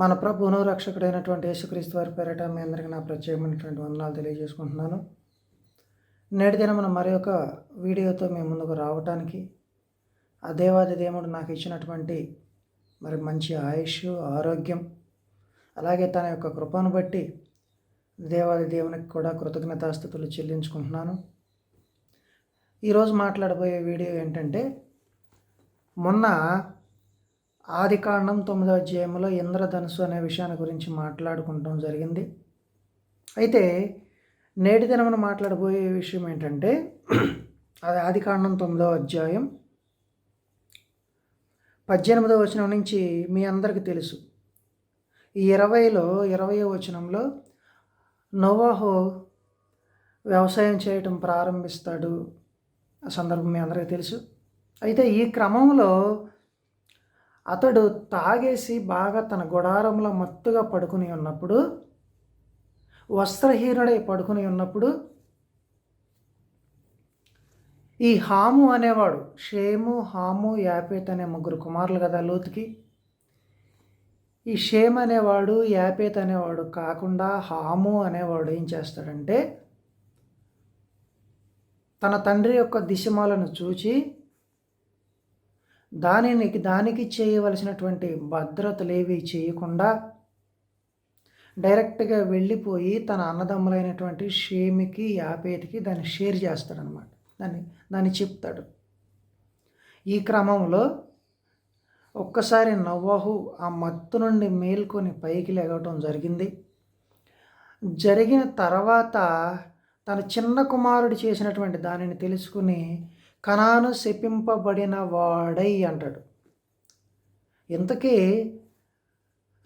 మన ప్రభువును రక్షకుడైనటువంటి యేసుక్రీస్తు వారి పేరట మీ అందరికీ నా ప్రత్యేకమైనటువంటి వందనాలు తెలియజేసుకుంటున్నాను. నేటి దినమున మరి ఒక వీడియోతో మీ ముందుకు రావటానికి ఆ దేవాది దేవుడు నాకు ఇచ్చినటువంటి మరి మంచి ఆయుష్ ఆరోగ్యం అలాగే తన యొక్క కృపను బట్టి దేవాది దేవునికి కూడా కృతజ్ఞతాస్థుతులు చెల్లించుకుంటున్నాను. ఈరోజు మాట్లాడబోయే వీడియో ఏంటంటే మొన్న ఆదికాండం తొమ్మిదో అధ్యాయంలో ఇంద్రధనుసు అనే విషయాన్ని గురించి మాట్లాడుకుంటాం జరిగింది. అయితే నేటి దినమున మాట్లాడబోయే విషయం ఏంటంటే అది ఆదికాండం తొమ్మిదో తొమ్మిదవ అధ్యాయం పద్దెనిమిదవ వచనం నుంచి మీ అందరికీ తెలుసు. ఈ ఇరవైలో ఇరవై వచనంలో నోవాహో వ్యవసాయం చేయటం ప్రారంభిస్తాడు. ఆ సందర్భం మీ అందరికీ తెలుసు. అయితే ఈ క్రమంలో అతడు తాగేసి బాగా తన గుడారంలో మత్తుగా పడుకుని ఉన్నప్పుడు వస్త్రహీనుడై పడుకుని ఉన్నప్పుడు ఈ హాము అనేవాడు షేము హాము యాపేత్ అనే ముగ్గురు కుమారులు కదా లోతుకి. ఈ షేమ్ అనేవాడు యాపేత్ అనేవాడు కాకుండా హాము అనేవాడు ఏం చేస్తాడంటే తన తండ్రి యొక్క దిశమాలను చూచి దానిని దానికి చేయవలసినటువంటి భద్రతలేవి చేయకుండా డైరెక్ట్గా వెళ్ళిపోయి తన అన్నదమ్ములైనటువంటి షేమికి యాపేతికి దాన్ని షేర్ చేస్తాడనమాట దాన్ని దాన్ని చెప్తాడు. ఈ క్రమంలో ఒక్కసారి నవ్వాహు ఆ మత్తు నుండి మేల్కొని పైకి లేగటం జరిగింది. జరిగిన తర్వాత తన చిన్న కుమారుడు చేసినటువంటి దానిని తెలుసుకుని కణాను శపింపబడిన వాడై అంటాడు. ఇంతకీ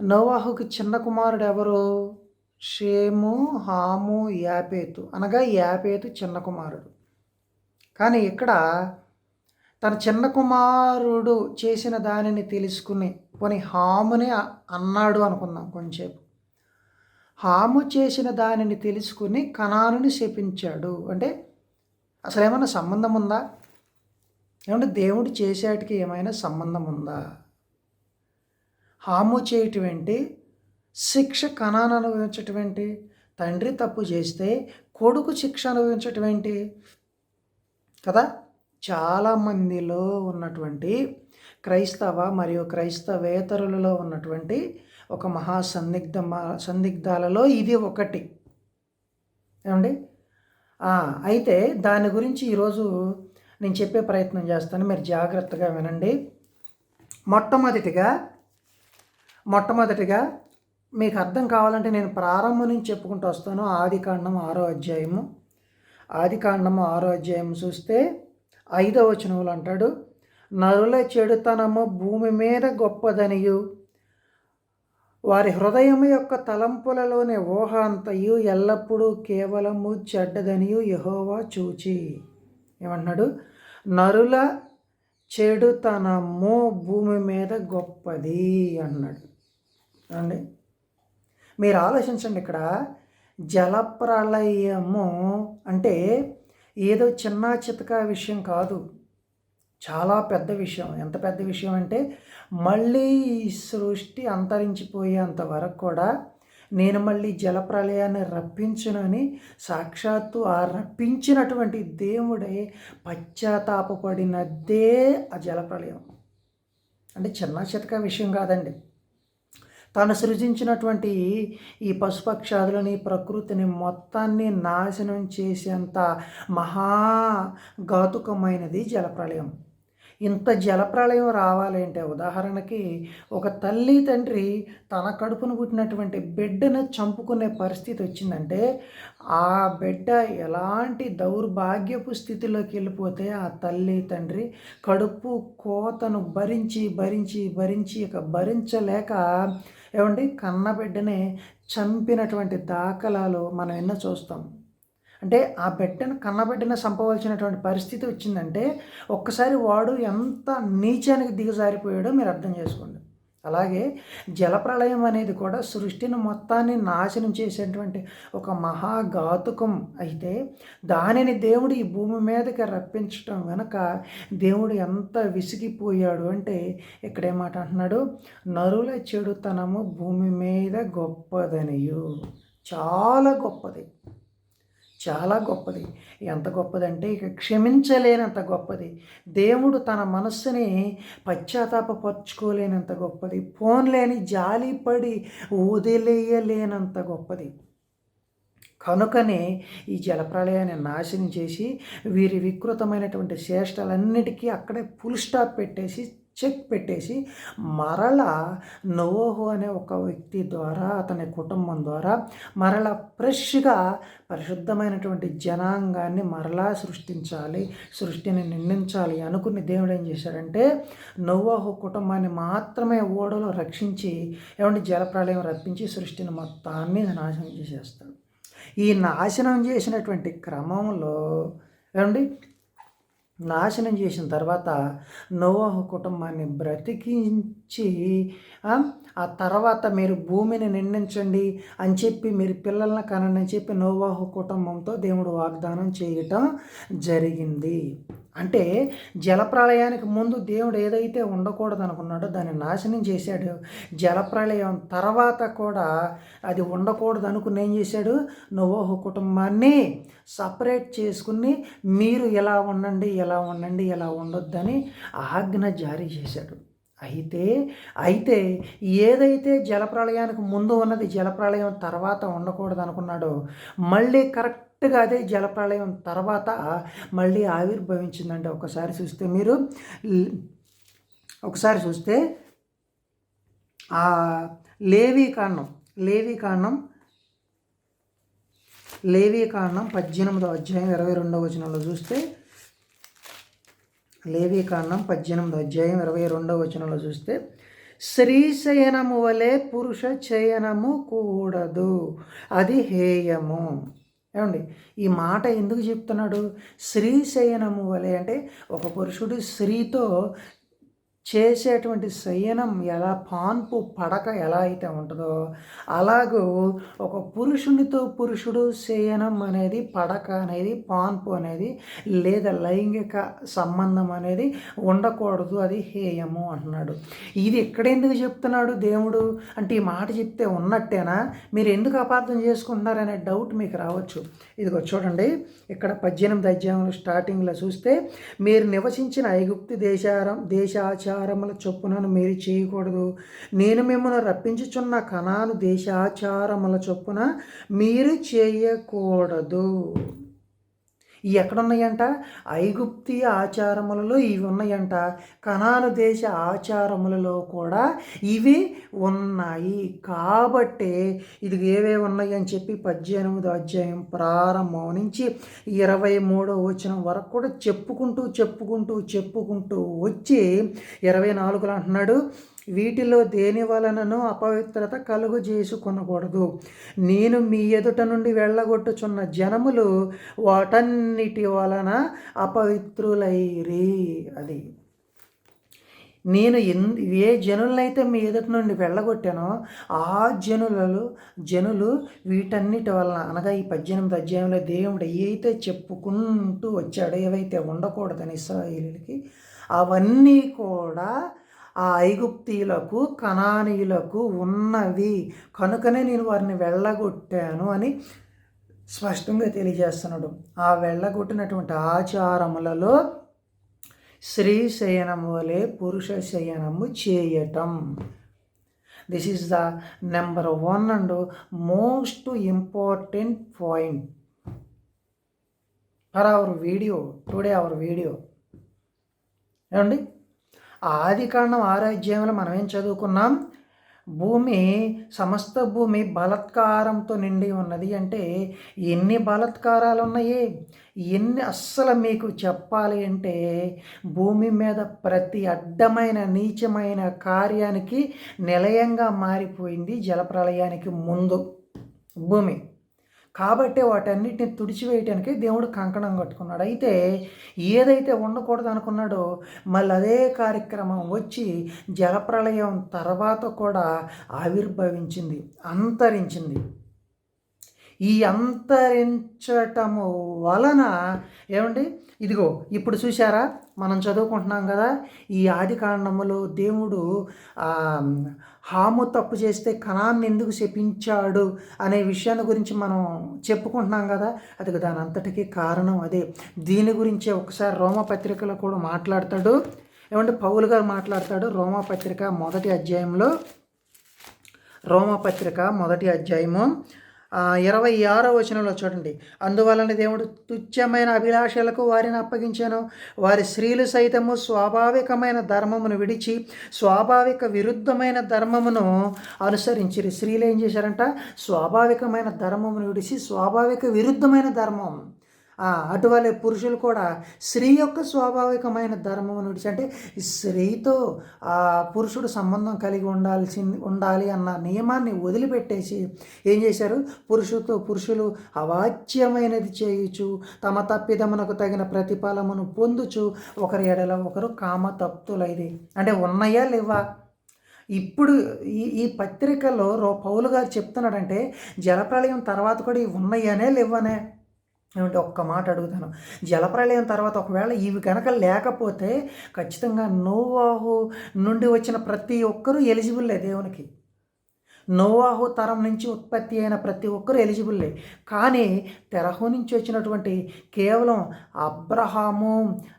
నోవాహుకి చిన్న కుమారుడు ఎవరు? షేము హాము యాపేతు. అనగా యాపేతు చిన్న కుమారుడు. కానీ ఇక్కడ తన చిన్న కుమారుడు చేసిన దానిని తెలుసుకుని పోనీ హాముని అన్నాడు అనుకుందాం కొంచెంసేపు. హాము చేసిన దానిని తెలుసుకుని కణానుని శపించాడు. అంటే అసలు ఏమైనా సంబంధం ఉందా? ఏమంటే దేవుడు చేసేటికి ఏమైనా సంబంధం ఉందా? హాము చేయటం శిక్ష కణాన్ని అనుభవించటువంటి తండ్రి తప్పు చేస్తే కొడుకు శిక్ష అనుభవించటువంటి కదా? చాలామందిలో ఉన్నటువంటి క్రైస్తవ మరియు క్రైస్తవేతరులలో ఉన్నటువంటి ఒక మహా సందిగ్ధ సందిగ్ధాలలో ఇది ఒకటి. ఏమండి? అయితే దాని గురించి ఈరోజు నేను చెప్పే ప్రయత్నం చేస్తాను. మీరు జాగ్రత్తగా వినండి. మొట్టమొదటిగా మొట్టమొదటిగా మీకు అర్థం కావాలంటే నేను ప్రారంభం నుంచి చెప్పుకుంటూ వస్తాను. ఆదికాండం ఆరో అధ్యాయము. ఆదికాండం ఆరో అధ్యాయం చూస్తే ఐదవ వచనములు అంటాడు నరుల చెడుతనము భూమి మీద గొప్పదనియు. వారి హృదయం యొక్క తలంపులలోని ఊహ అంతయు ఎల్లప్పుడూ కేవలము చెడ్డదనియు యహోవా చూచి. ఏమన్నాడు నరుల చెడుతనము భూమి మీద గొప్పది అన్నాడు. అండి మీరు ఆలోచించండి ఇక్కడ. జలప్రలయము అంటే ఏదో చిన్న చితక విషయం కాదు. చాలా పెద్ద విషయం. ఎంత పెద్ద విషయం అంటే మళ్ళీ ఈ సృష్టి అంతరించిపోయేంత వరకు కూడా నేను మళ్ళీ జలప్రలయాన్ని రప్పించునని సాక్షాత్తు ఆ రప్పించినటువంటి దేవుడే పశ్చాత్తాపడినదే ఆ జలప్రలయం. అంటే చిన్న చితక విషయం కాదండి. తను సృజించినటువంటి ఈ పశుపక్షాదులని ప్రకృతిని మొత్తాన్ని నాశనం చేసేంత మహాఘాతుకమైనది జలప్రలయం. ఇంత జలప్రళయం రావాలంటే ఉదాహరణకి ఒక తల్లి తండ్రి తన కడుపును పుట్టినటువంటి బిడ్డను చంపుకునే పరిస్థితి వచ్చిందంటే ఆ బిడ్డ ఎలాంటి దౌర్భాగ్యపు స్థితిలోకి వెళ్ళిపోతే ఆ తల్లి తండ్రి కడుపు కోతను భరించి భరించి భరించి ఇక భరించలేక ఏమండి కన్నబిడ్డనే చంపినటువంటి దాఖలాలు మనం ఎన్నో చూస్తాం. అంటే ఆ బిడ్డను కన్నబిడ్డను చంపవలసినటువంటి పరిస్థితి వచ్చిందంటే ఒక్కసారి వాడు ఎంత నీచానికి దిగజారిపోయాడో మీరు అర్థం చేసుకోండి. అలాగే జలప్రళయం అనేది కూడా సృష్టిని మొత్తాన్ని నాశనం చేసేటువంటి ఒక మహాఘాతుకం అయితే దానిని దేవుడు ఈ భూమి మీదకి రప్పించటం వెనక దేవుడు ఎంత విసిగిపోయాడు అంటే ఇక్కడేమాట అంటున్నాడు? నరుల చెడుతనము భూమి మీద గొప్పదనియు. చాలా గొప్పది. చాలా గొప్పది. ఎంత గొప్పదంటే ఇక క్షమించలేనంత గొప్పది. దేవుడు తన మనస్సుని పశ్చాత్తాపరచుకోలేనంత గొప్పది. పోన్లేని జాలిపడి వదిలేయలేనంత గొప్పది. కనుకనే ఈ జలప్రళయాన్ని నాశనం చేసి వీరి వికృతమైనటువంటి చేష్టలన్నిటికీ అక్కడే ఫుల్ స్టాప్ పెట్టేసి చెక్ పెట్టేసి మరల నోహు అనే ఒక వ్యక్తి ద్వారా అతని కుటుంబం ద్వారా మరల ఫ్రెష్గా పరిశుద్ధమైనటువంటి జనాంగాన్ని మరలా సృష్టించాలి సృష్టిని నిందించాలి అనుకుని దేవుడు ఏం చేశాడంటే నోవాహు కుటుంబాన్ని మాత్రమే ఓడలో రక్షించి ఏమంటే జలప్రళయం రప్పించి సృష్టిని మొత్తాన్ని నాశనం చేసేస్తాడు. ఈ నాశనం చేసినటువంటి క్రమంలో ఏమండి నాశనం చేసిన తర్వాత నోవాహు కుటుంబాన్ని బ్రతికించి ఆ తర్వాత మీరు భూమిని నిండించండి అని చెప్పి మీరు పిల్లల్ని కనండి అని చెప్పి నోవాహు కుటుంబంతో దేవుడు వాగ్దానం చేయటం జరిగింది. అంటే జలప్రళయానికి ముందు దేవుడు ఏదైతే ఉండకూడదు అనుకున్నాడో దాన్ని నాశనం చేశాడు. జలప్రళయం తర్వాత కూడా అది ఉండకూడదు అనుకుని ఏం చేశాడు? నోవాహు కుటుంబాన్ని సపరేట్ చేసుకుని మీరు ఎలా ఉండండి ఎలా ఉండండి ఎలా ఉండొద్దని ఆజ్ఞ జారీ చేశాడు. అయితే అయితే ఏదైతే జలప్రళయానికి ముందు ఉన్నది జలప్రళయం తర్వాత ఉండకూడదు అనుకున్నాడో మళ్ళీ కరెక్ట్గా అదే జలప్రళయం తర్వాత మళ్ళీ ఆవిర్భవించిందంటే ఒకసారి చూస్తే మీరు ఒకసారి చూస్తే ఆ లేవీకాండం లేవీకాండం లేవీ లేవీ కాండం పద్దెనిమిదో అధ్యాయం ఇరవై రెండవ వచనంలో చూస్తే లేవీకాండం పద్దెనిమిది అధ్యాయం ఇరవై రెండవ వచనంలో చూస్తే శ్రీశయనము వలె పురుష చయనము కూడదు అది హేయము. ఏమండి? ఈ మాట ఎందుకు చెప్తున్నాడు? శ్రీశయనము వలె అంటే ఒక పురుషుడు స్త్రీతో చేసేటువంటి శయనం ఎలా పాన్పు పడక ఎలా అయితే ఉంటుందో అలాగూ ఒక పురుషునితో పురుషుడు శయనం అనేది పడక అనేది పాన్పు అనేది లేదా లైంగిక సంబంధం అనేది ఉండకూడదు అది హేయము అంటున్నాడు. ఇది ఎక్కడెందుకు చెప్తున్నాడు దేవుడు? అంటే ఈ మాట చెప్తే ఉన్నట్టేనా? మీరు ఎందుకు అపార్థం చేసుకుంటున్నారనే డౌట్ మీకు రావచ్చు. ఇదిగో చూడండి ఇక్కడ పద్దెనిమిది అధ్యాయంలో స్టార్టింగ్లో చూస్తే మీరు నివసించిన ఐగుప్తి దేశారం దేశాచారం ఆచారముల చొప్పునను మీరు చేయకూడదు. నేను మిమ్మల్ని రప్పించుచున్న కణాను దేశాచారముల చొప్పున మీరు చేయకూడదు. ఇవి ఎక్కడున్నాయంట ఐగుప్తి ఆచారములలో ఇవి ఉన్నాయంట. కణాను దేశ ఆచారములలో కూడా ఇవి ఉన్నాయి. కాబట్టే ఇది ఏవే ఉన్నాయి అని చెప్పి పద్దెనిమిదో అధ్యాయం ప్రారంభం నుంచి ఇరవై మూడో వచ్చిన వరకు కూడా చెప్పుకుంటూ చెప్పుకుంటూ చెప్పుకుంటూ వచ్చి ఇరవై నాలుగులో అంటున్నాడు వీటిలో దేని వలనను అపవిత్రత కలుగు చేసుకొనకూడదు. నేను మీ ఎదుట నుండి వెళ్ళగొట్టుచున్న జనములు వాటన్నిటి వలన అపవిత్రులైరి అది. నేను ఎన్ ఏ జనులనైతే మీ ఎదుటి నుండి వెళ్ళగొట్టానో ఆ జనులలో జనులు వీటన్నిటి వలన అనగా ఈ పద్దెనిమిది అధ్యాయంలో దేవుడు ఏవైతే చెప్పుకుంటూ వచ్చాడో ఏవైతే ఉండకూడదని ఇస్రాయిలకి అవన్నీ కూడా ఆ ఐగుప్తీయులకు కణానీయులకు ఉన్నవి. కనుకనే నేను వారిని వెళ్ళగొట్టాను అని స్పష్టంగా తెలియజేస్తున్నాడు. ఆ వెళ్ళగొట్టినటువంటి ఆచారములలో స్త్రీ శయనము వలె పురుష శయనము చేయటం. This is the number one and most important point for our video today our video ఏమండి? ఆది కాండం ఆరాధ్యంలో మనం ఏం చదువుకున్నాం? భూమి సమస్త భూమి బలత్కారంతో నిండి ఉన్నది అంటే ఎన్ని బలత్కారాలు ఉన్నాయి ఎన్ని అస్సలు మీకు చెప్పాలి అంటే భూమి మీద ప్రతి అడ్డమైన నీచమైన కార్యానికి నిలయంగా మారిపోయింది జలప్రలయానికి ముందు భూమి. కాబట్టి వాటన్నిటిని తుడిచివేయటానికి దేవుడు కంకణం కట్టుకున్నాడు. అయితే ఏదైతే ఉండకూడదు అనుకున్నాడో మళ్ళీ అదే కార్యక్రమం వచ్చి జలప్రళయం తర్వాత కూడా ఆవిర్భవించింది అంతరించింది. ఈ అంతరించటము వలన ఏమండి? ఇదిగో ఇప్పుడు చూసారా మనం చదువుకుంటున్నాం కదా ఈ ఆది కాండములో దేవుడు హాము తప్పు చేస్తే కణాన్ని ఎందుకు శపించాడు అనే విషయాన్ని గురించి మనం చెప్పుకుంటున్నాం కదా. అది దాని అంతటికీ కారణం అదే. దీని గురించే ఒకసారి రోమపత్రికలో కూడా మాట్లాడతాడు. ఏమంటే పౌలు గారు మాట్లాడతాడు రోమపత్రిక మొదటి అధ్యాయంలో. రోమపత్రిక మొదటి అధ్యాయము ఇరవై ఆరో వచనంలో చూడండి. అందువలన దేవుడు తుచ్చమైన అభిలాషలకు వారిని అప్పగించాను. వారి స్త్రీలు సైతము స్వాభావికమైన ధర్మమును విడిచి స్వాభావిక విరుద్ధమైన ధర్మమును అనుసరించిరి. స్త్రీలు ఏం చేశారంట? స్వాభావికమైన ధర్మమును విడిచి స్వాభావిక విరుద్ధమైన ధర్మం. అటువలే పురుషులు కూడా స్త్రీ యొక్క స్వాభావికమైన ధర్మం నుంచి అంటే స్త్రీతో ఆ పురుషుడు సంబంధం కలిగి ఉండాల్సి ఉండాలి అన్న నియమాన్ని వదిలిపెట్టేసి ఏం చేశారు? పురుషులతో పురుషులు అవాచ్యమైనది చేయుచు తమ తప్పిదమునకు తగిన ప్రతిఫలమును పొందుచు ఒకరి ఎడల ఒకరు కామతప్తులైది అంటే ఉన్నాయా లేవా? ఇప్పుడు ఈ ఈ పత్రికలో రో పౌలు గారు చెప్తున్నాడంటే జలప్రళయం తర్వాత కూడా ఇవి ఉన్నాయనే లేవనే? ఏమంటే ఒక్క మాట అడుగుతాను. జలప్రలయం తర్వాత ఒకవేళ ఇవి కనుక లేకపోతే ఖచ్చితంగా నోవాహు నుండి వచ్చిన ప్రతి ఒక్కరూ ఎలిజిబుల్లే దేవునికి. నోవాహు తరం నుంచి ఉత్పత్తి అయిన ప్రతి ఒక్కరూ ఎలిజిబుల్లే కానీ తెరహు నుంచి వచ్చినటువంటి కేవలం అబ్రహాము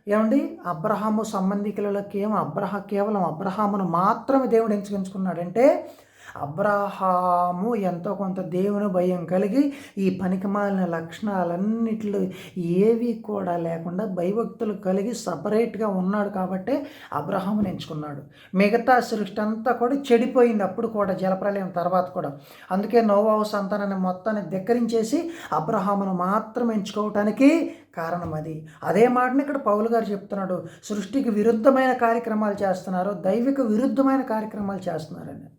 ఏమండి? అబ్రహాము సంబంధికులలో కేవలం అబ్రహ కేవలం అబ్రహామును మాత్రమే దేవుడు ఎంచుకుంచుకున్నాడంటే అబ్రాహాము ఎంతో కొంత దేవుని భయం కలిగి ఈ పనికిమాలిన లక్షణాలన్నిట్లో ఏవి కూడా లేకుండా భయభక్తులు కలిగి సపరేట్గా ఉన్నాడు కాబట్టి అబ్రహాముని ఎంచుకున్నాడు. మిగతా సృష్టి అంతా కూడా చెడిపోయింది. అప్పుడు కూడా జలప్రలయం తర్వాత కూడా. అందుకే నోవాహు సంతానాన్ని మొత్తాన్ని ధిక్కరించేసి అబ్రహామును మాత్రం ఎంచుకోవటానికి కారణం అది. అదే మాటని ఇక్కడ పౌలు గారు చెప్తున్నాడు. సృష్టికి విరుద్ధమైన కార్యక్రమాలు చేస్తున్నారు దైవిక విరుద్ధమైన కార్యక్రమాలు చేస్తున్నారని.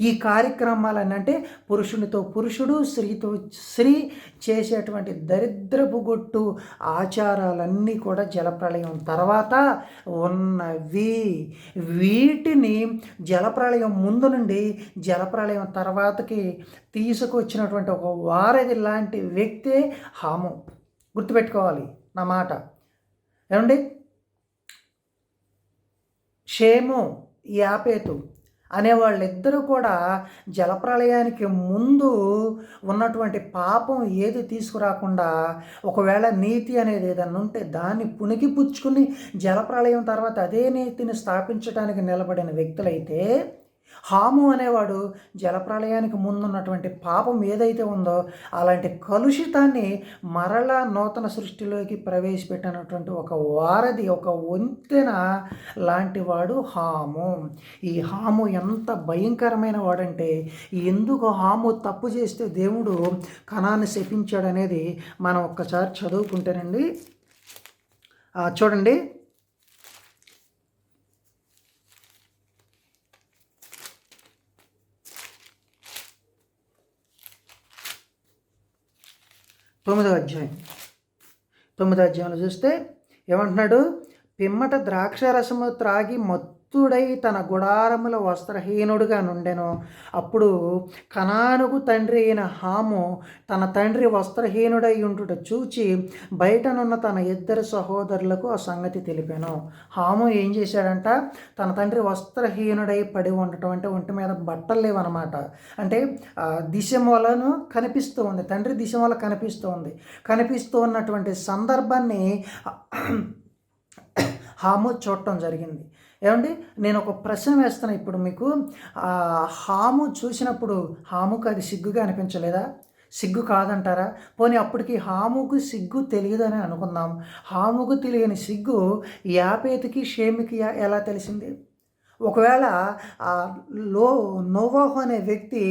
ఈ కార్యక్రమాలన్నీ అంటే పురుషునితో పురుషుడు స్త్రీతో స్త్రీ చేసేటువంటి దరిద్రపు గొట్టు ఆచారాలన్నీ కూడా జలప్రళయం తర్వాత ఉన్నవి. వీటిని జలప్రళయం ముందు నుండి జలప్రళయం తర్వాతకి తీసుకొచ్చినటువంటి ఒక వారధి లాంటి వ్యక్తే హాము. గుర్తుపెట్టుకోవాలి నా మాట. ఏమండి? షేము యాపేతు. అనే వాళ్ళిద్దరూ కూడా జలప్రలయానికి ముందు ఉన్నటువంటి పాపం ఏది తీసుకురాకుండా ఒకవేళ నీతి అనేది ఏదన్నా ఉంటే దాన్ని పుణికి పుచ్చుకుని జలప్రలయం తర్వాత అదే నీతిని స్థాపించడానికి నిలబడిన వ్యక్తులైతే హాము అనేవాడు జలప్రలయానికి ముందున్నటువంటి పాపం ఏదైతే ఉందో అలాంటి కలుషితాన్ని మరలా నూతన సృష్టిలోకి ప్రవేశపెట్టినటువంటి ఒక వారధి ఒక వంతెన లాంటి వాడు హాము. ఈ హాము ఎంత భయంకరమైన వాడంటే ఎందుకు హాము తప్పు చేస్తే దేవుడు కణాన్ని శపించాడనేది మనం ఒక్కసారి చదువుకుంటేనండి. చూడండి. తొమ్మిదవ అధ్యాయం. తొమ్మిదో అధ్యాయంలో చూస్తే ఏమంటున్నాడు? పిమ్మట ద్రాక్ష రసము త్రాగి మొత్తం దుఃఖితుడై తన గుడారముల వస్త్రహీనుడుగా నుండెను. అప్పుడు కణానుకు తండ్రి అయిన హాము తన తండ్రి వస్త్రహీనుడై ఉంటుట చూచి బయటనున్న తన ఇద్దరు సహోదరులకు ఆ సంగతి తెలిపాను. హాము ఏం చేశాడంట? తన తండ్రి వస్త్రహీనుడై పడి ఉండటం అంటే ఒంటి మీద బట్టలు లేవన్నమాట అంటే దిశమూలను కనిపిస్తూ ఉంది. తండ్రి దిశమూల కనిపిస్తూ ఉంది. కనిపిస్తూ ఉన్నటువంటి సందర్భాన్ని హాము చూడటం జరిగింది. ఏమండి? నేను ఒక ప్రశ్న వేస్తాను ఇప్పుడు మీకు. హాము చూసినప్పుడు హాముకు అది సిగ్గుగా అనిపించలేదా? సిగ్గు కాదంటారా? పోనీ అప్పటికి హాముకు సిగ్గు తెలియదని అనుకుందాం. హాముకు తెలియని సిగ్గు యాపేతికి షేమికి ఎలా తెలిసింది? ఒకవేళ లో నోవాహు అనే వ్యక్తి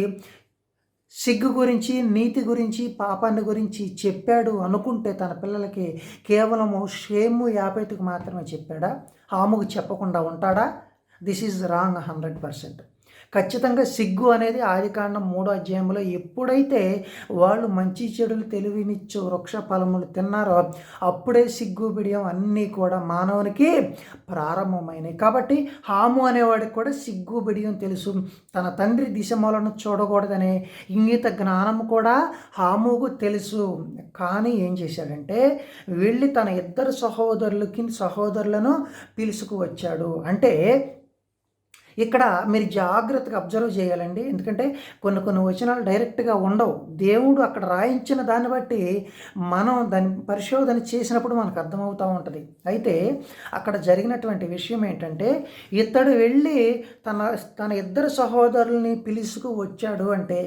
సిగ్గు గురించి నీతి గురించి పాపాన్ని గురించి చెప్పాడు అనుకుంటే తన పిల్లలకి కేవలము షేము యాభైకి మాత్రమే చెప్పాడా? ఆముకు చెప్పకుండా ఉంటాడా? This is wrong hundred percent ఖచ్చితంగా సిగ్గు అనేది ఆదికాండం మూడో అధ్యాయంలో ఎప్పుడైతే వాళ్ళు మంచి చెడులు తెలివినిచ్చు వృక్ష ఫలములు తిన్నారో అప్పుడే సిగ్గు బిడియం అన్నీ కూడా మానవునికి ప్రారంభమైనాయి. కాబట్టి హాము అనేవాడికి కూడా సిగ్గు బిడియం తెలుసు. తన తండ్రి దిశమలను చూడకూడదనే ఇంగిత జ్ఞానం కూడా హాముకు తెలుసు. కానీ ఏం చేశాడంటే వెళ్ళి తన ఇద్దరు సహోదరులకి సహోదరులను పిలుచుకు వచ్చాడు. అంటే ఇక్కడ మీరు జాగ్రత్తగా అబ్జర్వ్ చేయాలండి. ఎందుకంటే కొన్ని కొన్ని వచనాలు డైరెక్ట్గా ఉండవు. దేవుడు అక్కడ రాయించిన దాన్ని బట్టి మనం దాని పరిశోధన చేసినప్పుడు మనకు అర్థమవుతూ ఉంటుంది. అయితే అక్కడ జరిగినటువంటి విషయం ఏంటంటే ఇతడు వెళ్ళి తన తన ఇద్దరు సహోదరుల్ని పిలుసుకు వచ్చాడు అంటే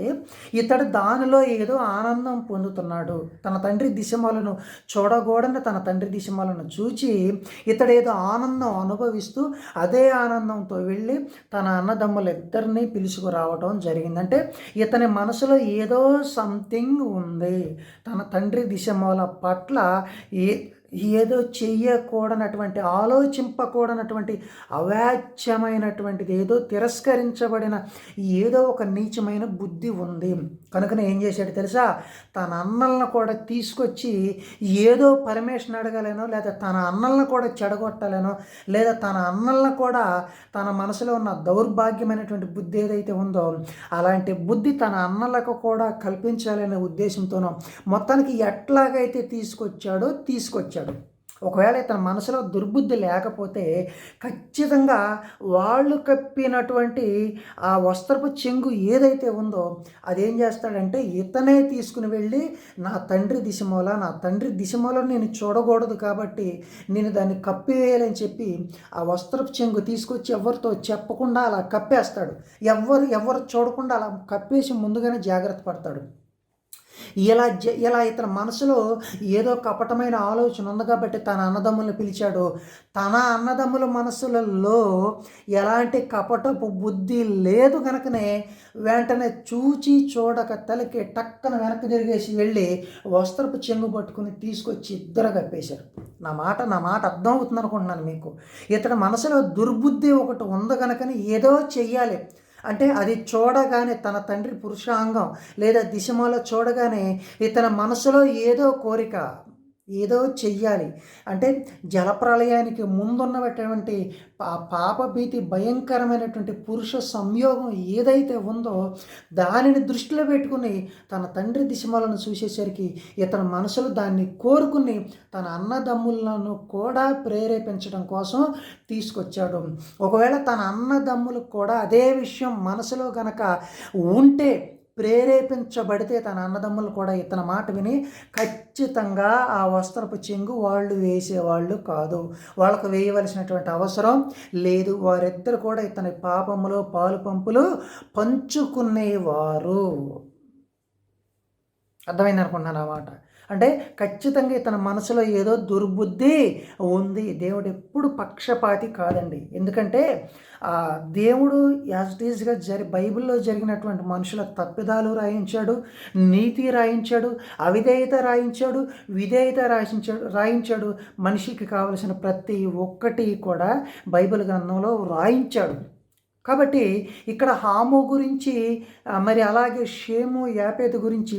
ఇతడు దానిలో ఏదో ఆనందం పొందుతున్నాడు. తన తండ్రి దిశమలను చూడకూడని తన తండ్రి దిశమలను చూచి ఇతడేదో ఆనందం అనుభవిస్తూ అదే ఆనందంతో వెళ్ళి తన అన్నదమ్ములు ఇద్దరిని పిలుచుకురావటం జరిగిందంటే ఇతని మనసులో ఏదో సంథింగ్ ఉంది. తన తండ్రి దిశమూల పట్ల ఏ ఏదో చెయ్యకూడనటువంటి ఆలోచింపకూడనటువంటి అవాచ్యమైనటువంటిది ఏదో తిరస్కరించబడిన ఏదో ఒక నీచమైన బుద్ధి ఉంది. కనుకనే ఏం చేశాడు తెలుసా? తన అన్నలను కూడా తీసుకొచ్చి ఏదో పరమేశ్వరుని అడగలేనో లేదా తన అన్నలను కూడా చెడగొట్టాలేనో లేదా తన అన్నలను కూడా తన మనసులో ఉన్న దౌర్భాగ్యమైనటువంటి బుద్ధి ఏదైతే ఉందో అలాంటి బుద్ధి తన అన్నలకు కూడా కల్పించాలనే ఉద్దేశంతోనో మొత్తానికి ఎట్లాగైతే తీసుకొచ్చాడో తీసుకొచ్చాడు. ఒకవేళ ఇతని మనసులో దుర్బుద్ధి లేకపోతే ఖచ్చితంగా వాళ్ళు కప్పినటువంటి ఆ వస్త్రపు చెంగు ఏదైతే ఉందో అదేం చేస్తాడంటే ఇతనే తీసుకుని వెళ్ళి నా తండ్రి దిశమూల నా తండ్రి దిశమూల నేను చూడకూడదు కాబట్టి నేను దాన్ని కప్పివేయాలని చెప్పి ఆ వస్త్రపు చెంగు తీసుకొచ్చి ఎవరితో చెప్పకుండా అలా కప్పేస్తాడు. ఎవరు ఎవరు చూడకుండా అలా కప్పేసి ముందుగానే జాగ్రత్త పడతాడు. ఇలా ఇలా ఇతని మనసులో ఏదో కపటమైన ఆలోచన ఉంది కాబట్టి తన అన్నదమ్ములను పిలిచాడు. తన అన్నదమ్ముల మనసులలో ఎలాంటి కపటపు బుద్ధి లేదు కనుకనే వెంటనే చూచి చూడక తలకి టక్కన వెనక్కి తిరిగేసి వెళ్ళి వస్త్రపు చెంగు పట్టుకుని తీసుకొచ్చి ఇద్దరు కప్పేశారు. నా మాట నా మాట అర్థం అవుతుంది అనుకుంటున్నాను మీకు. ఇతని మనసులో దుర్బుద్ధి ఒకటి ఉంది కనుకని ఏదో చెయ్యాలి. అంటే అది చూడగానే తన తండ్రి పురుషాంగం లేదా దిశమాల చూడగానే ఇతని మనసులో ఏదో కోరిక ఏదో చెయ్యాలి. అంటే జలప్రలయానికి ముందున్నటువంటి పాప భీతి భయంకరమైనటువంటి పురుష సంయోగం ఏదైతే ఉందో దానిని దృష్టిలో పెట్టుకుని తన తండ్రి దిశమలను చూసేసరికి ఇతని మనసులు దాన్ని కోరుకుని తన అన్నదమ్ములను కూడా ప్రేరేపించడం కోసం తీసుకొచ్చాడు. ఒకవేళ తన అన్నదమ్ములకు కూడా అదే విషయం మనసులో గనక ఉంటే ప్రేరేపించబడితే తన అన్నదమ్ములు కూడా ఇతని మాట విని ఖచ్చితంగా ఆ వస్త్రపు చెంగు వాళ్ళు వేసేవాళ్ళు కాదు. వాళ్ళకు వేయవలసినటువంటి అవసరం లేదు. వారిద్దరు కూడా ఇతని పాపములో పాలు పంపులు పంచుకునేవారు. అర్థమైంది అనుకుంటున్నాను అన్నమాట అంటే ఖచ్చితంగా ఇతని మనసులో ఏదో దుర్బుద్ధి ఉంది. దేవుడు ఎప్పుడు పక్షపాతి కాదండి. ఎందుకంటే దేవుడు యాజ్ ఈజ్గా జరి బైబిల్లో జరిగినటువంటి మనుషుల తప్పిదాలు రాయించాడు నీతి రాయించాడు అవిధేయత రాయించాడు విధేయత రాయించాడు రాయించాడు. మనిషికి కావలసిన ప్రతి ఒక్కటి కూడా బైబిల్ గ్రంథంలో రాయించాడు. కాబట్టి ఇక్కడ హాము గురించి మరి అలాగే షేము యాపేత గురించి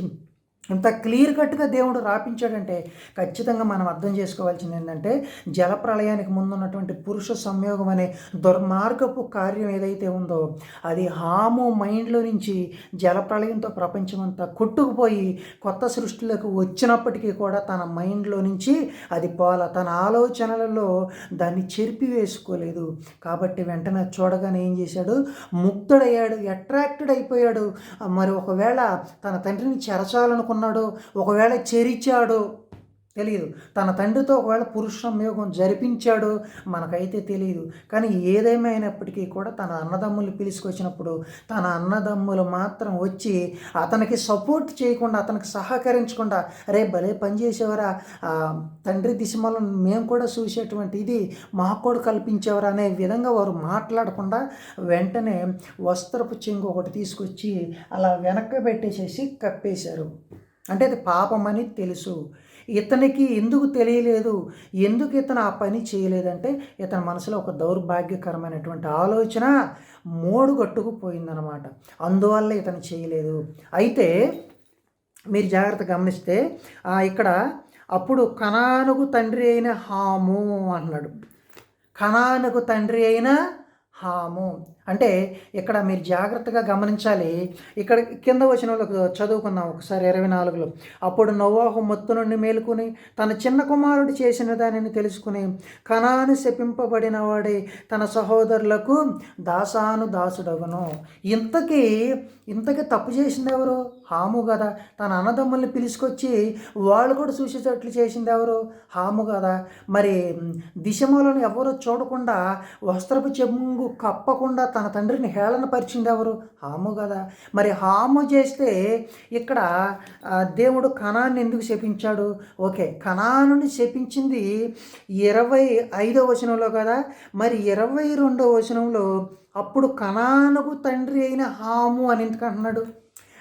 ఇంత క్లియర్ కట్గా దేవుడు రాపించాడంటే ఖచ్చితంగా మనం అర్థం చేసుకోవాల్సింది ఏంటంటే జలప్రలయానికి ముందున్నటువంటి పురుష సంయోగం అనే దుర్మార్గపు కార్యం ఏదైతే ఉందో అది హాము మైండ్లో నుంచి జలప్రలయంతో ప్రపంచమంతా కొట్టుకుపోయి కొత్త సృష్టిలోకి వచ్చినప్పటికీ కూడా తన మైండ్లో నుంచి అది పోల తన ఆలోచనలలో దాన్ని చెరిపి వేసుకోలేదు కాబట్టి వెంటనే చూడగానే ఏం చేశాడు? ముక్తుడయ్యాడు అట్రాక్టెడ్ అయిపోయాడు. మరి ఒకవేళ తన తండ్రిని చెరచాలనుకున్న ఉన్నాడో ఒకవేళ చెరిచాడో తెలియదు తన తండ్రితో ఒకవేళ పురుష సంయోగం జరిపించాడు మనకైతే తెలియదు కానీ ఏదేమైనప్పటికీ కూడా తన అన్నదమ్ములు పిలుచుకొచ్చినప్పుడు తన అన్నదమ్ములు మాత్రం వచ్చి అతనికి సపోర్ట్ చేయకుండా అతనికి సహకరించకుండా రే భలే పనిచేసేవారా తండ్రి దిశమలను మేము కూడా చూసేటువంటి ఇది మాకు కూడా కల్పించేవారా? అనే విధంగా వారు మాట్లాడకుండా వెంటనే వస్త్రపు చెంగు ఒకటి తీసుకొచ్చి అలా వెనక్కి పెట్టేసేసి కప్పేశారు. అంటే అది పాపమని తెలుసు. ఇతనికి ఎందుకు తెలియలేదు? ఎందుకు ఇతను ఆ పని చేయలేదంటే ఇతని మనసులో ఒక దౌర్భాగ్యకరమైనటువంటి ఆలోచన మోడుగట్టుకుపోయిందనమాట. అందువల్ల ఇతను చేయలేదు. అయితే మీరు జాగ్రత్త గమనిస్తే ఇక్కడ అప్పుడు కణానుకు తండ్రి అయిన హాము అన్నాడు కణానుకు తండ్రి అయిన హాము. అంటే ఇక్కడ మీరు జాగ్రత్తగా గమనించాలి. ఇక్కడ కింద వచ్చిన వాళ్ళకు చదువుకుందాం ఒకసారి ఇరవై నాలుగులో. అప్పుడు నవ్వాహు మొత్తు నుండి మేలుకుని తన చిన్న కుమారుడు చేసిన దానిని తెలుసుకుని కణాను శపింపబడిన వాడే తన సహోదరులకు దాసాను దాసుడవను ఇంతకీ ఇంతకీ తప్పు చేసింది ఎవరు? హాము కదా. తన అన్నదమ్ముల్ని పిలుచుకొచ్చి వాళ్ళు కూడా చూసేటట్లు చేసింది ఎవరు? హాము కదా. మరి దిశమలను ఎవరు చూడకుండా వస్త్రపు చెంగు కప్పకుండా తన తండ్రిని హేళన పరిచింది ఎవరు? హాము కదా. మరి హాము చేస్తే ఇక్కడ దేవుడు కణాన్ని ఎందుకు శపించాడు? ఓకే కణాను శపించింది ఇరవై ఐదో వచనంలో కదా. మరి ఇరవై రెండో వచనంలో అప్పుడు కణానుకు తండ్రి అయిన హాము అని ఎందుకు అంటున్నాడు?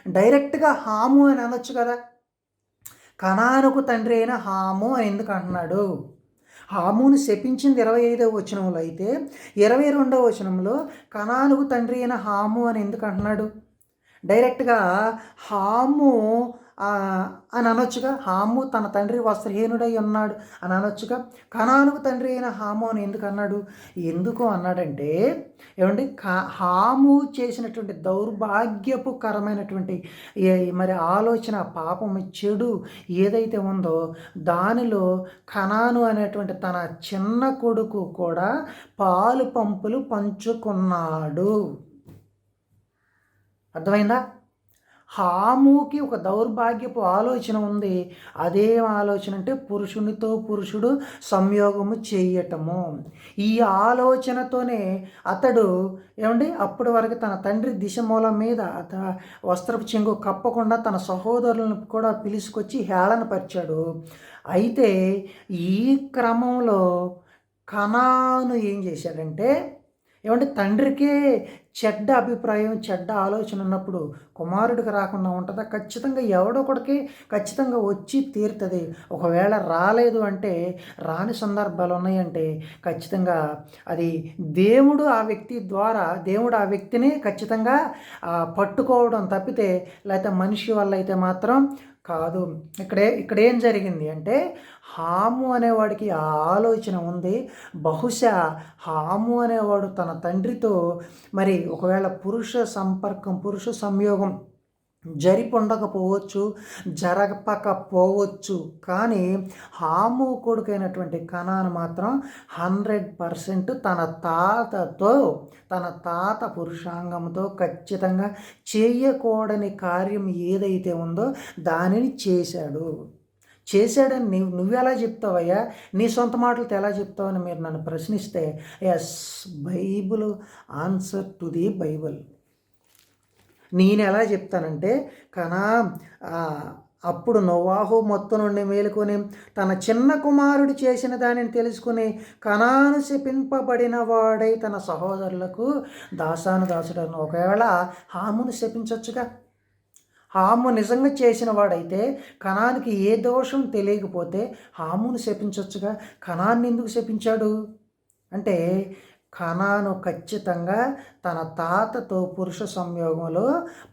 డైరెక్ట్గా హాము అని అనొచ్చు కదా. కణానుకు తండ్రి అయిన హాము అని ఎందుకు అంటున్నాడు? హామును శపించింది ఇరవై ఐదవ వచనంలో అయితే ఇరవై రెండవ వచనంలో కణానుకు తండ్రి అయిన హాము అని ఎందుకు అంటున్నాడు? డైరెక్ట్గా హాము అని అనొచ్చుగా హాము తన తండ్రి వస్త్రహీనుడై ఉన్నాడు అని అనొచ్చుగా కణానుకు తండ్రి అయిన హాము అని ఎందుకు అన్నాడు? ఎందుకు అన్నాడంటే ఏమండి హాము చేసినటువంటి దౌర్భాగ్యపు కరమైనటువంటి మరి ఆలోచన పాపం చెడు ఏదైతే ఉందో దానిలో కణాను అనేటువంటి తన చిన్న కొడుకు కూడా పాలు పంపులు పంచుకున్నాడు. అర్థమైందా? హాముకి ఒక దౌర్భాగ్యపు ఆలోచన ఉంది. అదే ఆలోచన అంటే పురుషునితో పురుషుడు సంయోగము చేయటము. ఈ ఆలోచనతోనే అతడు ఏమండి? అప్పటి వరకు తన తండ్రి దిశ మూలం మీద అత వస్త్రపు చెంగు కప్పకుండా తన సహోదరులను కూడా పిలుచుకొచ్చి హేళనపరిచాడు అయితే ఈ క్రమంలో కణాను ఏం చేశాడంటే ఏమంటే తండ్రికే చెడ్డ అభిప్రాయం చెడ్డ ఆలోచన ఉన్నప్పుడు కుమారుడికి రాకుండా ఉంటుందా? ఖచ్చితంగా ఎవడో ఎవడొకడికి ఖచ్చితంగా వచ్చి తీరుతుంది. ఒకవేళ రాలేదు అంటే రాని సందర్భాలు ఉన్నాయంటే ఖచ్చితంగా అది దేవుడు ఆ వ్యక్తి ద్వారా దేవుడు ఆ వ్యక్తిని ఖచ్చితంగా పట్టుకోవడం తప్పితే లేకపోతే మనిషి వల్ల అయితే మాత్రం కాదు. ఇక్కడే ఇక్కడ ఏం జరిగింది అంటే హాము అనేవాడికి ఆ ఆలోచన ఉంది. బహుశా హాము అనేవాడు తన తండ్రితో మరి ఒకవేళ పురుష సంపర్కం పురుష సంయోగం జరిపొండకపోవచ్చు జరపకపోవచ్చు. కానీ హాము కొడుకైనటువంటి కణాను మాత్రం హండ్రెడ్ పర్సెంట్ తన తాతతో తన తాత పురుషాంగంతో ఖచ్చితంగా చేయకూడని కార్యం ఏదైతే ఉందో దానిని చేశాడు. చేశాడని నువ్వు నువ్వెలా చెప్తావయ్యా? నీ సొంత మాటలతో ఎలా చెప్తావని మీరు నన్ను ప్రశ్నిస్తే yes Bible answer to the Bible. నేను ఎలా చెప్తానంటే కనా అప్పుడు నోవాహు మొత్తం నుండి మేలుకొని తన చిన్న కుమారుడు చేసిన దానిని తెలుసుకుని కణాను శపింపబడిన వాడై తన సహోదరులకు దాసాను దాసుడను. ఒకవేళ హామును శపించవచ్చుగా హాము నిజంగా చేసిన వాడైతే కణానికి ఏ దోషం తెలియకపోతే హామును శపించవచ్చుగా కణాన్ని ఎందుకు శపించాడు? అంటే కణాను ఖచ్చితంగా తన తాతతో పురుష సంయోగంలో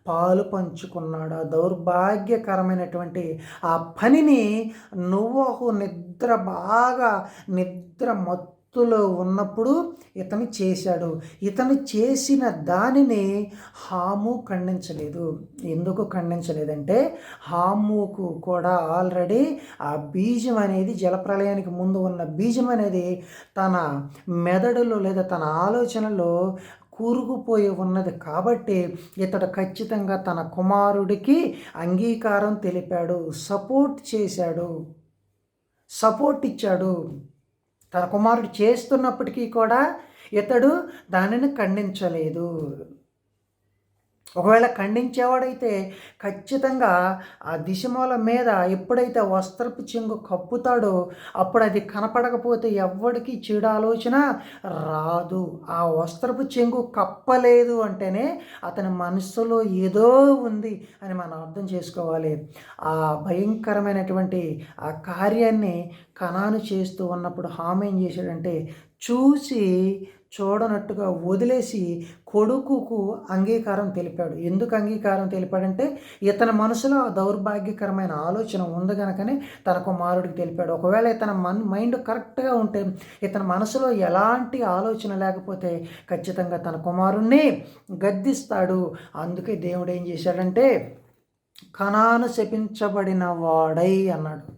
పాలు పంచుకున్నాడు. ఆ దౌర్భాగ్యకరమైనటువంటి ఆ పనిని నువ్వు నిద్ర బాగా నిద్ర మొత్తం మత్తులో ఉన్నప్పుడు ఇతను చేశాడు. ఇతను చేసిన దానిని హాము ఖండించలేదు. ఎందుకు ఖండించలేదంటే హాముకు కూడా ఆల్రెడీ ఆ బీజం అనేది జలప్రలయానికి ముందు ఉన్న బీజం అనేది తన మెదడులో లేదా తన ఆలోచనలో కూరుకుపోయి ఉన్నది కాబట్టి ఇతడు ఖచ్చితంగా తన కుమారుడికి అంగీకారం తెలిపాడు సపోర్ట్ చేశాడు సపోర్ట్ ఇచ్చాడు. తన కుమారుడు చేస్తున్నప్పటికీ కూడా ఇతడు దానిని ఖండించలేదు. ఒకవేళ ఖండించేవాడైతే ఖచ్చితంగా ఆ దిశమూల మీద ఎప్పుడైతే వస్త్రపు చెంగు కప్పుతాడో అప్పుడు అది కనపడకపోతే ఎవ్వడికి చెడు ఆలోచన రాదు. ఆ వస్త్రపు చెంగు కప్పలేదు అంటేనే అతని మనసులో ఏదో ఉంది అని మనం అర్థం చేసుకోవాలి. ఆ భయంకరమైనటువంటి ఆ కార్యాన్ని కణాను చేస్తూ ఉన్నప్పుడు హామీ ఏం చేశాడంటే చూసి చూడనట్టుగా వదిలేసి కొడుకుకు అంగీకారం తెలిపాడు. ఎందుకు అంగీకారం తెలిపాడంటే ఇతని మనసులో దౌర్భాగ్యకరమైన ఆలోచన ఉంది కనుకనే తన కుమారుడికి తెలిపాడు. ఒకవేళ ఇతని మన్ మైండ్ కరెక్ట్గా ఉంటే ఇతని మనసులో ఎలాంటి ఆలోచన లేకపోతే ఖచ్చితంగా తన కుమారుణ్ణి గద్దిస్తాడు. అందుకే దేవుడు ఏం చేశాడంటే కణాను శపించబడిన వాడై అన్నాడు.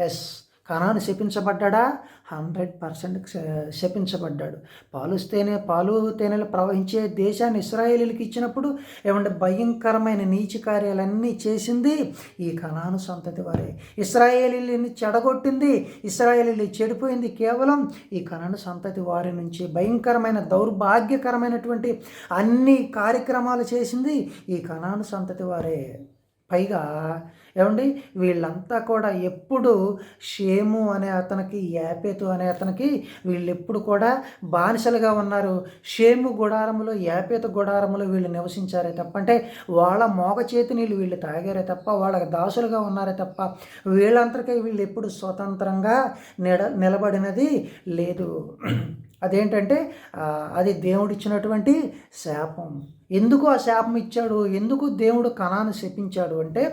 ఎస్. కణాను శపించబడ్డా? హండ్రెడ్ పర్సెంట్ శపించబడ్డాడు. పాలు తేనె పాలు తేనెలు ప్రవహించే దేశాన్ని ఇస్రాయేలీలకు ఇచ్చినప్పుడు ఏమంటే భయంకరమైన నీచి కార్యాలన్నీ చేసింది ఈ కణాను సంతతి వారే. ఇస్రాయేలీని చెడగొట్టింది ఇస్రాయేలీ చెడిపోయింది కేవలం ఈ కణాను సంతతి వారి నుంచి. భయంకరమైన దౌర్భాగ్యకరమైనటువంటి అన్ని కార్యక్రమాలు చేసింది ఈ కణాను సంతతి వారే. పైగా ఏమండి వీళ్ళంతా కూడా ఎప్పుడు షేము అనే అతనికి యాపేతు అనే అతనికి వీళ్ళు ఎప్పుడు కూడా బానిసలుగా ఉన్నారు. షేము గుడారములో యాపేతు గుడారంలో వీళ్ళు నివసించారే తప్ప అంటే వాళ్ళ మోగ చేతి నీళ్ళు వీళ్ళు తాగారే తప్ప వాళ్ళకి దాసులుగా ఉన్నారే తప్ప వీళ్ళంతరికీ వీళ్ళు ఎప్పుడు స్వతంత్రంగా నిడ నిలబడినది లేదు. అదేంటంటే అది దేవుడిచ్చినటువంటి శాపం. ఎందుకు ఆ శాపం ఇచ్చాడు? ఎందుకు దేవుడు కణాన్ని శపించాడు? అంటే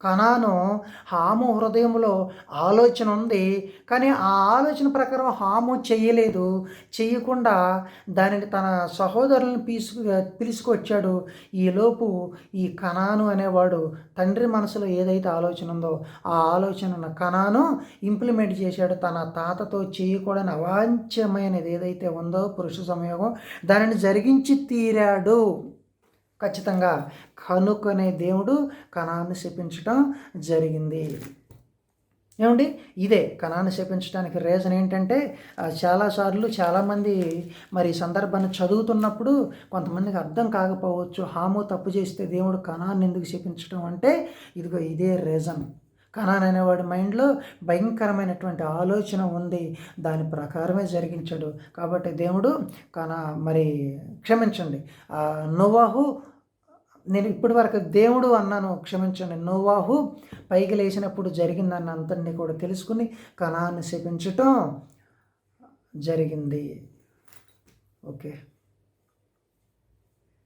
కణాను హాము హృదయంలో ఆలోచన ఉంది. కానీ ఆ ఆలోచన ప్రకారం హాము చేయలేదు. చేయకుండా దానిని తన సహోదరులను పీసు పిలుచుకొచ్చాడు ఈలోపు ఈ కణాను అనేవాడు తండ్రి మనసులో ఏదైతే ఆలోచన ఉందో ఆ ఆలోచన కణాను ఇంప్లిమెంట్ చేశాడు. తన తాతతో చేయకూడని అవాంఛమైనది ఏదైతే ఉందో పురుష సంయోగం దానిని జరిగించి తీరాడు. ఖచ్చితంగా కనుక్కునే దేవుడు కణాన్ని శపించడం జరిగింది. ఏమండి? ఇదే కణాన్ని శపించడానికి రీజన్ ఏంటంటే చాలాసార్లు చాలామంది మరి సందర్భాన్ని చదువుతున్నప్పుడు కొంతమందికి అర్థం కాకపోవచ్చు. హాము తప్పు చేస్తే దేవుడు కణాన్ని ఎందుకు శపించడం అంటే ఇదిగో ఇదే రీజన్ కణాన్ అనేవాడి మైండ్లో భయంకరమైనటువంటి ఆలోచన ఉంది. దాని ప్రకారమే జరిగించాడు. కాబట్టి దేవుడు కణ మరి క్షమించండి. నోవాహు నేను ఇప్పటి వరకు దేవుడు అన్నాను క్షమించండి. నోవాహు పైకి లేచినప్పుడు జరిగిందన్న అంతని కూడా తెలుసుకుని కణాన్ని శపించటం జరిగింది. ఓకే.